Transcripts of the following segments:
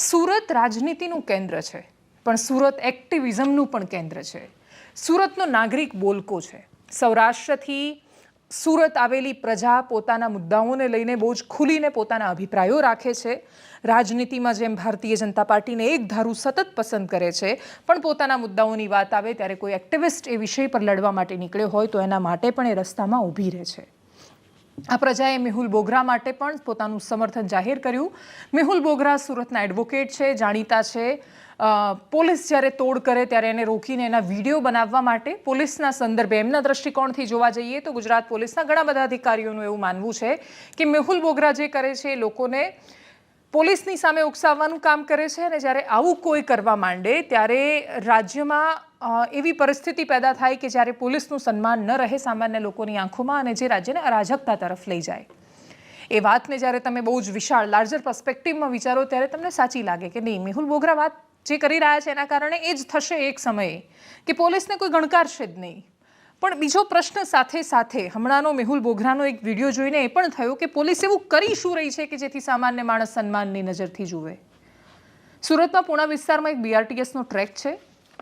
સુરત રાજનીતિનું કેન્દ્ર છે, પણ સુરત એક્ટિવિઝમનું પણ કેન્દ્ર છે. સુરતનો નાગરિક બોલકો છે. સૌરાષ્ટ્રથી સુરત આવેલી પ્રજા પોતાના મુદ્દાઓને લઈને બહુ જ ખુલીને પોતાના અભિપ્રાયો રાખે છે. રાજનીતિમાં જેમ ભારતીય જનતા પાર્ટીને એક ધારું સતત પસંદ કરે છે, પણ પોતાના મુદ્દાઓની વાત આવે ત્યારે કોઈ એક્ટિવિસ્ટ એ વિષય પર લડવા માટે નીકળ્યો હોય તો એના માટે પણ એ રસ્તામાં ઊભી રહે છે. આ પ્રજાએ મેહુલ બોગરા માટે પણ પોતાનું સમર્થન જાહેર કર્યું. મેહુલ બોગરા સુરતના એડવોકેટ છે, જાણીતા છે. પોલીસ જ્યારે તોડ કરે ત્યારે એને રોકીને એના વીડિયો બનાવવા માટે પોલીસના સંદર્ભે એમના દ્રષ્ટિકોણથી જોવા જઈએ તો ગુજરાત પોલીસના ઘણા બધા અધિકારીઓનું એવું માનવું છે કે મેહુલ બોગરા જે કરે છે એ લોકોને પોલીસની સામે ઉકસાવવાનું કામ કરે છે અને જ્યારે આવું કોઈ કરવા માંડે ત્યારે રાજ્યમાં એવી પરિસ્થિતિ પેદા થાય કે જ્યારે પોલીસનું સન્માન ન રહે સામાન્ય લોકોની આંખોમાં અને જે રાજ્યને અરાજકતા તરફ લઈ જાય. એ વાતને જ્યારે તમે બહુ જ વિશાળ લાર્જર પર્સ્પેક્ટિવમાં વિચારો ત્યારે તમને સાચી લાગે કે નહીં, મેહુલ બોગરા વાત જે કરી રહ્યા છે એના કારણે એ જ થશે એક સમયે કે પોલીસને કોઈ ગણકારશે જ નહીં. પણ બીજો પ્રશ્ન સાથે સાથે હમણાંનો મેહુલ બોઘરાનો એક વીડિયો જોઈને એ પણ થયો કે પોલીસ એવું કરી શું રહી છે કે જેથી સામાન્ય માણસ સન્માનની નજરથી જુએ. સુરતમાં પૂણા વિસ્તારમાં એક બીઆરટીએસનો ટ્રેક છે.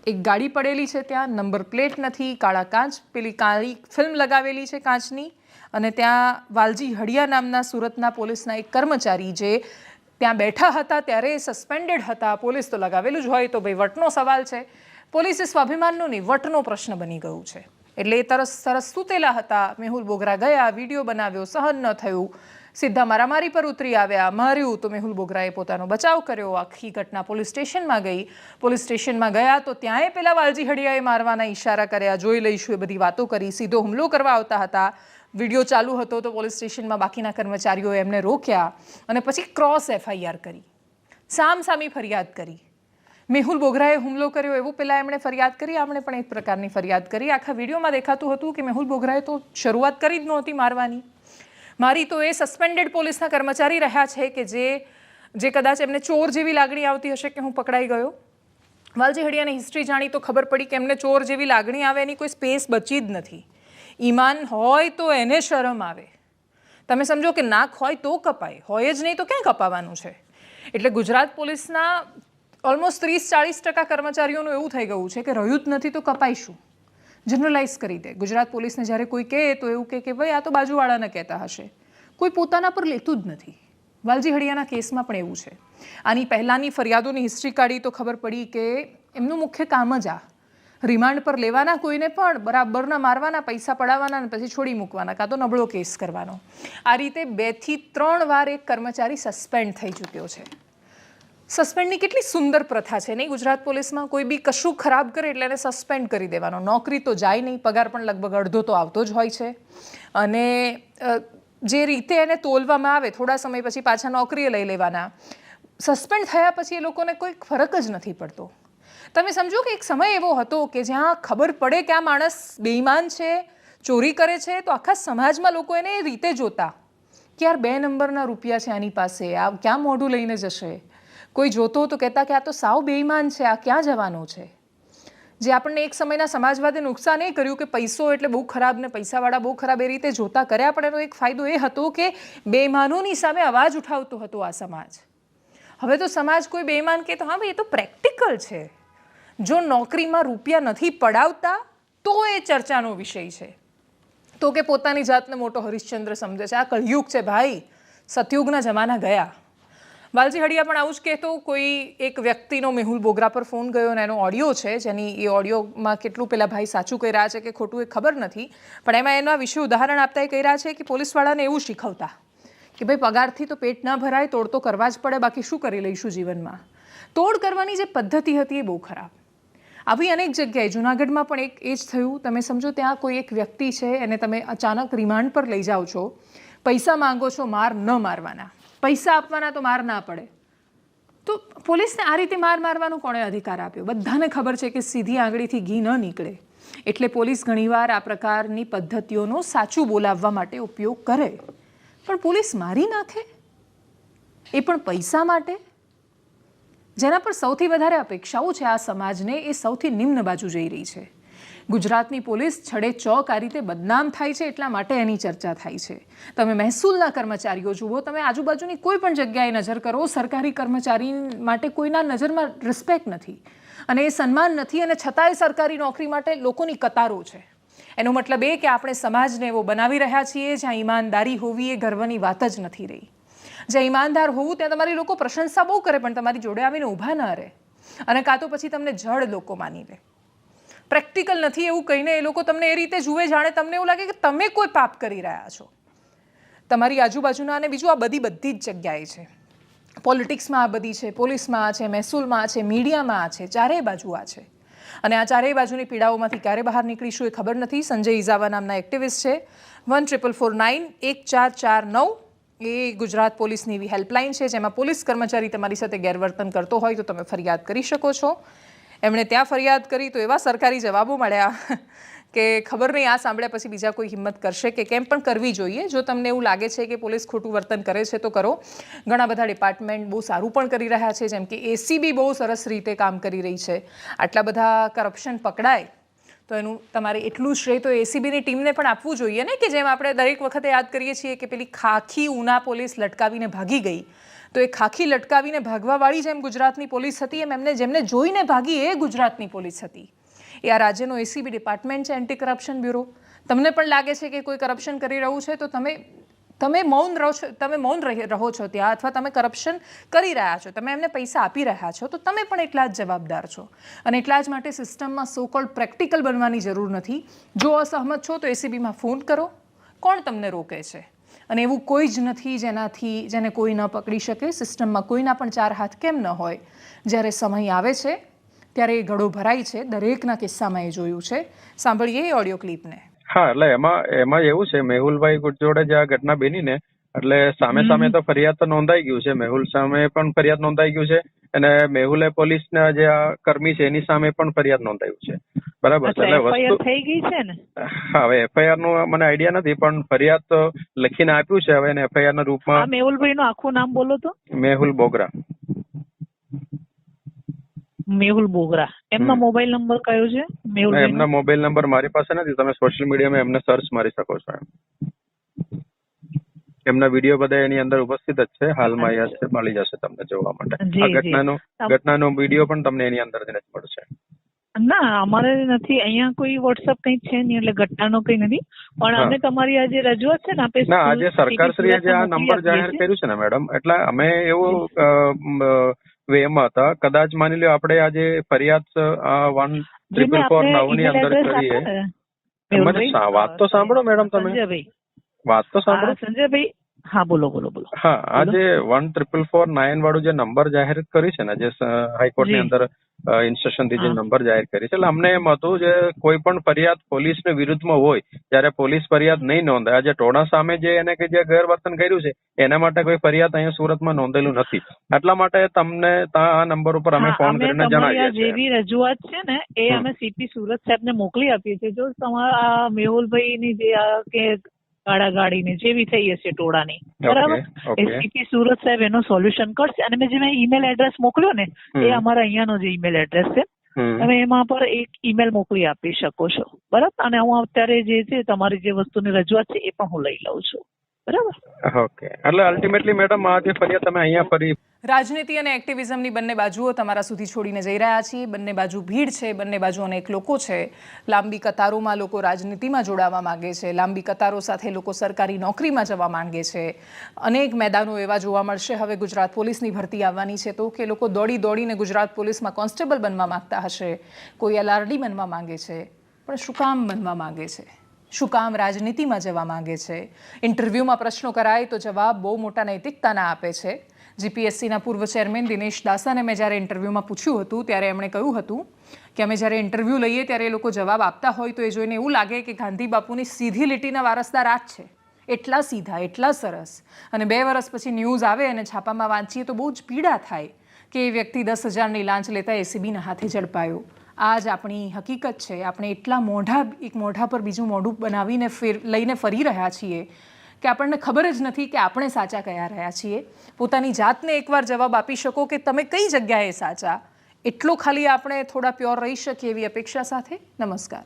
એક ગાડી પડેલી છે ત્યાં, નંબર પ્લેટ નથી, કાળા કાચ, પેલી કાળી ફિલ્મ લગાવેલી છે કાચની અને ત્યાં વાલજી હડિયા નામના સુરતના પોલીસના એક કર્મચારી જે ત્યાં બેઠા હતા, ત્યારે સસ્પેન્ડેડ હતા. પોલીસ તો લગાવેલું જ હોય તો ભાઈ વટનો સવાલ છે. પોલીસે સ્વાભિમાનનો નહીં વટનો પ્રશ્ન બની ગયું છે. એટલે એ તરસ સરસ સૂતેલા હતા. મેહુલ બોગરા ગયા, વીડિયો બનાવ્યો, સહન ન થયું. સીધા મારામારી પર ઉતરી આવ્યા. માર્યું તો મેહુલ બોગરાએ પોતાનો બચાવ કર્યો. આખી ઘટના પોલીસ સ્ટેશનમાં ગઈ. પોલીસ સ્ટેશનમાં ગયા તો ત્યાંય પેલા વાલજી હડિયાએ મારવાના ઈશારા કર્યા. જોઈ લઈશું એ બધી વાતો કરી. સીધો હુમલો કરવા આવતા હતા. વીડિયો ચાલુ હતો તો પોલીસ સ્ટેશનમાં બાકીના કર્મચારીઓએ એમને રોક્યા અને પછી ક્રોસ એફઆઈઆર કરી. સામ સામી ફરિયાદ કરી. મેહુલ બોગરાએ હુમલો કર્યો એવું પહેલાં એમણે ફરિયાદ કરી. આપણે પણ એક પ્રકારની ફરિયાદ કરી. આખા વિડીયોમાં દેખાતું હતું કે મેહુલ બોગરાએ તો શરૂઆત કરી જ નહોતી મારવાની. મારી તો એ સસ્પેન્ડેડ પોલીસના કર્મચારી રહ્યા છે કે જે જે કદાચ એમને ચોર જેવી લાગણી આવતી હશે કે હું પકડાઈ ગયો? વાલજી હડિયાની હિસ્ટ્રી જાણી તો ખબર પડી કે એમને ચોર જેવી લાગણી આવે એની કોઈ સ્પેસ બચી જ નથી. ઈમાન હોય તો એને શરમ આવે. તમે સમજો કે નાક હોય તો કપાય, હોય જ નહીં તો ક્યાં કપાવાનું છે? એટલે ગુજરાત પોલીસના ઓલમોસ્ટ ત્રીસ ચાળીસ ટકા કર્મચારીઓનું એવું થઈ ગયું છે કે રહ્યું જ નથી તો કપાઈશું. જનરલાઇઝ કરી દે. ગુજરાત પોલીસને જ્યારે કોઈ કહે, તો એવું કહે કે, ભાઈ, આ તો બાજુવાળાને કહેતા હશે. કોઈ પોતાના પર લેતું જ નથી. વાલજી હડિયાના કેસમાં પણ એવું છે. આની પહેલાંની ફરિયાદોની હિસ્ટ્રી કાઢી તો ખબર પડી કે એમનું મુખ્ય કામ જ આ. રિમાન્ડ પર લેવાના કોઈને પણ, બરાબરના મારવાના, પૈસા પડાવવાના અને પછી છોડી મૂકવાના, કાં તો નબળો કેસ કરવાનો. આ રીતે બેથી ત્રણ વાર એક કર્મચારી સસ્પેન્ડ થઈ ચૂક્યો છે. સસ્પેન્ડની કેટલી સુંદર પ્રથા છે, નહીં? ગુજરાત પોલીસમાં કોઈ બી કશું ખરાબ કરે એટલે એને સસ્પેન્ડ કરી દેવાનો. નોકરી તો જાય નહીં, પગાર પણ લગભગ અડધો તો આવતો જ હોય છે. અને જે રીતે એને તોલવામાં આવે, થોડા સમય પછી પાછા નોકરીએ લઈ લેવાના. સસ્પેન્ડ થયા પછી એ લોકોને કોઈ ફરક જ નથી પડતો. તમે સમજો કે એક સમય એવો હતો કે જ્યાં ખબર પડે કે આ માણસ બેઈમાન છે, ચોરી કરે છે, તો આખા સમાજમાં લોકો એને રીતે જોતા. કે યાર બે નંબરના રૂપિયા છે આની પાસે? આ ક્યાં મોઢું લઈને જશે? કોઈ જોતો તો કહેતા કે આ તો સાવ બેઈમાન છે, આ ક્યાં જવાનો છે? જે આપણને એક સમયના સમાજવાદે નુકસાન એ કર્યું કે પૈસો એટલે બહુ ખરાબ ને પૈસાવાળા બહુ ખરાબ એ રીતે જોતા કર્યા, પણ એનો એક ફાયદો એ હતો કે બેઈમાનોની સામે અવાજ ઉઠાવતો હતો આ સમાજ. હવે તો સમાજ કોઈ બેઈમાન કે તો, હા ભાઈ, એ તો પ્રેક્ટિકલ છે. જો નોકરીમાં રૂપિયા નથી પડાવતા, તો એ ચર્ચાનો વિષય છે. તો કે પોતાની જાતને મોટો હરિશ્ચંદ્ર સમજે છે. આ કળયુગ છે ભાઈ. સતયુગના જમાના ગયા. વાલજી હડિયા, પણ આવું જ કહેતો, કોઈ એક વ્યક્તિનો મેહુલ બોગરા પર ફોન ગયો અને એનો ઓડિયો છે, જેની એ ઓડિયોમાં કેટલું પેલા ભાઈ સાચું કહી રહ્યા છે કે ખોટું એ ખબર નથી, પણ એમાં એના વિશે ઉદાહરણ આપતા એ કહી રહ્યા છે કે પોલીસવાળાને એવું શીખવતા કે ભાઈ પગારથી તો પેટ ના ભરાય, તોડ તો કરવા જ પડે, બાકી શું કરી લઈશું જીવનમાં? તોડ કરવાની જે પદ્ધતિ હતી એ બહુ ખરાબ. આવી અનેક જગ્યાએ, જુનાગઢમાં પણ એક એ જ થયું, તમે સમજો ત્યાં કોઈ એક વ્યક્તિ છે, એને તમે અચાનક રિમાન્ડ પર લઈ જાઓ છો, પૈસા માંગો છો, માર ન મારવાના. પૈસા આપવાના તો માર ના પડે. તો પોલીસને આ રીતે માર મારવાનો કોણે અધિકાર આપ્યો? બધાને ખબર છે કે સીધી આંગળીથી ઘી ન નીકળે. એટલે પોલીસ ઘણીવાર આ પ્રકારની પદ્ધતિઓનો સાચું બોલાવવા માટે ઉપયોગ કરે. પણ પોલીસ મારી નાખે? એ પણ પૈસા માટે? જેના પર સૌથી વધારે અપેક્ષાઓ છે આ સમાજને એ સૌથી નિમ્ન બાજુ જઈ રહી છે. ગુજરાતની પોલીસ છડે ચોક આ રીતે બદનામ થાય છે એટલા માટે એની ચર્ચા થાય છે. તમે મહેસૂલના કર્મચારીઓ જુઓ, તમે આજુબાજુની કોઈ પણ જગ્યાએ નજર કરો, સરકારી કર્મચારી માટે કોઈના નજરમાં રિસ્પેક્ટ નથી. અને એ સન્માન નથી અને છતાંય સરકારી નોકરી માટે લોકોની કતારો છે. એનો મતલબ એ કે આપણે સમાજને એવો બનાવી રહ્યા છીએ જ્યાં ઈમાનદારી હોવી એ ગર્વની વાત જ નથી રહી. જ્યાં ઈમાનદાર હોવું ત્યાં તમારી લોકો પ્રશંસા બહુ કરે, પણ તમારી જોડે આવીને ઊભા ન રહે. અને કાં તો પછી તમને જડ લોકો માની લે. પ્રેક્ટિકલ નથી એવું કહીને એ લોકો તમને એ રીતે જુએ જાણે તમને એવું લાગે કે તમે કોઈ પાપ કરી રહ્યા છો. તમારી આજુબાજુના અને બીજું આ બધી બધી જ જગ્યાએ છે. પોલિટિક્સમાં આ બધી છે, પોલીસમાં આ છે, મહેસૂલમાં આ છે, મીડિયામાં આ છે, ચારેય બાજુ આ છે. અને આ ચારેય બાજુની પીડાઓમાંથી ક્યારે બહાર નીકળીશું એ ખબર નથી. સંજય ઇઝાવા નામના એક્ટિવિસ્ટ છે. વન ટ્રિપલ ફોર નાઇન, એક ચાર ચાર નવ, એ ગુજરાત પોલીસની એવી હેલ્પલાઇન છે, જેમાં પોલીસ કર્મચારી તમારી સાથે ગેરવર્તન કરતો હોય તો તમે ફરિયાદ કરી શકો છો. એમણે ત્યાં ફરિયાદ કરી તો એવા સરકારી જવાબો મળ્યા કે ખબર નહીં આ સાંભળ્યા પછી બીજા કોઈ હિંમત કરશે કે કેમ પણ કરવી જોઈએ. જો તમને એવું લાગે છે કે પોલીસ ખોટું વર્તન કરે છે તો કરો. ઘણા બધા ડિપાર્ટમેન્ટ બહુ સારું પણ કરી રહ્યા છે, જેમ કે એસીબી બહુ સરસ રીતે કામ કરી રહી છે. આટલા બધા કરપ્શન પકડાય તો એનું તમારે એટલું શ્રેય તો એસીબીની ટીમને પણ આપવું જોઈએ ને? કે જેમ આપણે દરેક વખતે યાદ કરીએ છીએ કે પેલી ખાખી ઉના પોલીસ લટકાવીને ભાગી ગઈ. તો એ ખાખી લટકાવીને ભાગવાવાળી જેમ ગુજરાતની પોલીસ હતી, એમ એમને જેમને જોઈને ભાગી એ ગુજરાતની પોલીસ હતી. એ આ રાજ્યનો એસીબી ડિપાર્ટમેન્ટ છે એન્ટી કરપ્શન બ્યુરો તમને પણ લાગે છે કે કોઈ કરપ્શન કરી રહ્યું છે, તો તમે તમે મૌન રહો છો, તમે મૌન રહી- છો ત્યાં, અથવા તમે કરપ્શન કરી રહ્યા છો, તમે એમને પૈસા આપી રહ્યા છો, તો તમે પણ એટલા જ જવાબદાર છો. અને એટલા જ માટે સિસ્ટમમાં સો કોલ્ડ પ્રેક્ટિકલ બનવાની જરૂર નથી. જો અસહમત છો, તો એસીબીમાં ફોન કરો. કોણ તમને રોકે છે? અને એવું કોઈ જ નથી જેનાથી જેને કોઈ ન પકડી શકે સિસ્ટમમાં કોઈના પણ ચાર હાથ કેમ ન હોય. જ્યારે સમય આવે છે ત્યારે એ ઘડો ભરાય છે દરેકના કિસ્સામાં એ જોયું છે. સાંભળીએ ઓડિયો ક્લિપને. હા એટલે એમાં એમાં એવું છે મેહુલભાઈ ગુટ જોડે જે આ ઘટના બની ને એટલે સામે સામે તો ફરિયાદ તો નોંધાઈ ગયું છે મેહુલ સામે પણ ફરિયાદ નોંધાઈ ગયું છે અને મેહુલે પોલીસના જે આ કર્મી છે એની સામે પણ ફરિયાદ નોંધાયું છે. બરાબર. એટલે વસ્તુ થઈ ગઈ છે ને? હવે એફઆઈઆરનું મને આઈડિયા નથી પણ ફરિયાદ તો લખીને આપ્યું છે હવે એને એફઆઈઆર ના રૂપમાં. મેહુલભાઈ નું આખું નામ બોલો તો. મેહુલ બોગરા. મેહુલ બોગરા. એમનો મોબાઈલ નંબર કયો છે? મેહુલ એમના મોબાઈલ નંબર મારી પાસે નથી. તમે સોશિયલ મીડિયામાં એમને સર્ચ મારી શકો છો એમ. એમના વીડિયો બધા એની અંદર ઉપસ્થિત જ છે. હાલમાં છે મળી જશે તમને જોવા માટે. આ ઘટનાનો ઘટનાનો વીડિયો પણ તમને એની અંદર જ મળશે. ના અમારે નથી. અહીંયા કોઈ વોટ્સઅપ કઈ છે નહીં એટલે ઘટનાનો કઈ નથી. પણ અમે તમારી આજે રજૂઆત છે ને આપે ના આજે સરકારશ્રીએ જે આ નંબર જાહેર કર્યું છે ને મેડમ એટલે અમે એવું વેમાં હતા. કદાચ માની લો આપણે આજે ફરિયાદ વન ટ્રિપલ ફોર નવની અંદર કરીએ. વાત તો સાંભળો મેડમ તમે. વાત તો સાંભળો. સંજયભાઈ હા બોલો બોલો બોલો. હા આ જે વન ટ્રિપલ ફોર નાઇન વાળું જે નંબર જાહેર કરી છે ને જે હાઈકોર્ટની અંદર ઇન્સ્ટ્રક્શનથી જે નંબર જાહેર કરી છે એટલે અમને એમ હતું જે કોઈ પણ ફરિયાદ પોલીસ વિરુદ્ધમાં હોય ત્યારે પોલીસ ફરિયાદ નહીં નોંધાય. આજે ટોણા સામે જે એને કે જે ગેરવર્તન કર્યું છે એના માટે કોઈ ફરિયાદ અહીંયા સુરતમાં નોંધેલું નથી. એટલા માટે તમને આ નંબર ઉપર અમે ફોન કરીને જણાવીએ છીએ. જેવી રજૂઆત છે ને એ અમે સીપી સુરત સાહેબને મોકલી આપીએ છીએ. જો તમારા મેહુલભાઈની જે આ કે ગાડાગાડીની જેવી થઈ હશે ટોળાની. બરાબર? ઓકે એ સીપી સુરત સાહેબ એનો સોલ્યુશન કરશે. અને મેં જે મેં ઈમેલ એડ્રેસ મોકલ્યો ને એ અમારા અહીંયાનો જે ઈમેલ એડ્રેસ છે. તમે એમાં પર એક ઈમેલ મોકલી આપી શકો છો. બરાબર? અને હું અત્યારે જે છે તમારી જે વસ્તુની રજૂઆત છે એ પણ હું લઈ લઉં છું. બરાબર? ઓકે. એટલે અલ્ટિમેટલી મેડમ આ જે ફરિયાદ તમે અહીંયા ફરી રાજનીતિ અને એક્ટિવિઝમની બંને બાજુઓ તમારા સુધી છોડીને જઈ રહ્યા છીએ. બંને બાજુ ભીડ છે બંને બાજુ અનેક લોકો છે. લાંબી કતારોમાં લોકો રાજનીતિમાં જોડાવા માંગે છે. લાંબી કતારો સાથે લોકો સરકારી નોકરીમાં જવા માંગે છે. અનેક મેદાનો એવા જોવા મળશે. હવે ગુજરાત પોલીસની ભરતી આવવાની છે તો કે લોકો દોડી દોડીને ગુજરાત પોલીસમાં કોન્સ્ટેબલ બનવા માંગતા હશે. કોઈ એલઆરડી બનવા માંગે છે. પણ શું કામ બનવા માંગે છે? શું કામ રાજનીતિમાં જવા માંગે છે? ઇન્ટરવ્યૂમાં પ્રશ્નો કરાય તો જવાબ બહુ મોટા નૈતિકતાના આપે છે. જીપીએસસીના પૂર્વ ચેરમેન દિનેશ દાસાને મેં જ્યારે ઇન્ટરવ્યૂમાં પૂછ્યું હતું, ત્યારે એમણે કહ્યું હતું કે અમે જ્યારે ઇન્ટરવ્યૂ લઈએ ત્યારે એ લોકો જવાબ આપતા હોય તો એ જોઈને એવું લાગે કે ગાંધી બાપુની સીધી લીટીના વારસદાર આ જ છે. એટલા સીધા, એટલા સરસ. અને બે વર્ષ પછી ન્યૂઝ આવે અને છાપામાં વાંચીએ તો બહુ જ પીડા થાય કે એ વ્યક્તિ દસ હજારની લાંચ લેતા એસીબીના હાથે ઝડપાયો. આ જ આપણી હકીકત છે. આપણે એટલા મોઢા, એક મોઢા પર બીજું મોઢું બનાવીને ફેર, લઈને ફરી રહ્યા છીએ કે આપણને ખબર જ નથી કે આપણે સાચા કયા રહ્યા છીએ. પોતાની જાતને એકવાર જવાબ આપી શકો કે તમે કઈ જગ્યાએ સાચા? એટલો ખાલી આપણે થોડા પ્યોર રહી શકીએ એવી અપેક્ષા સાથે? નમસ્કાર.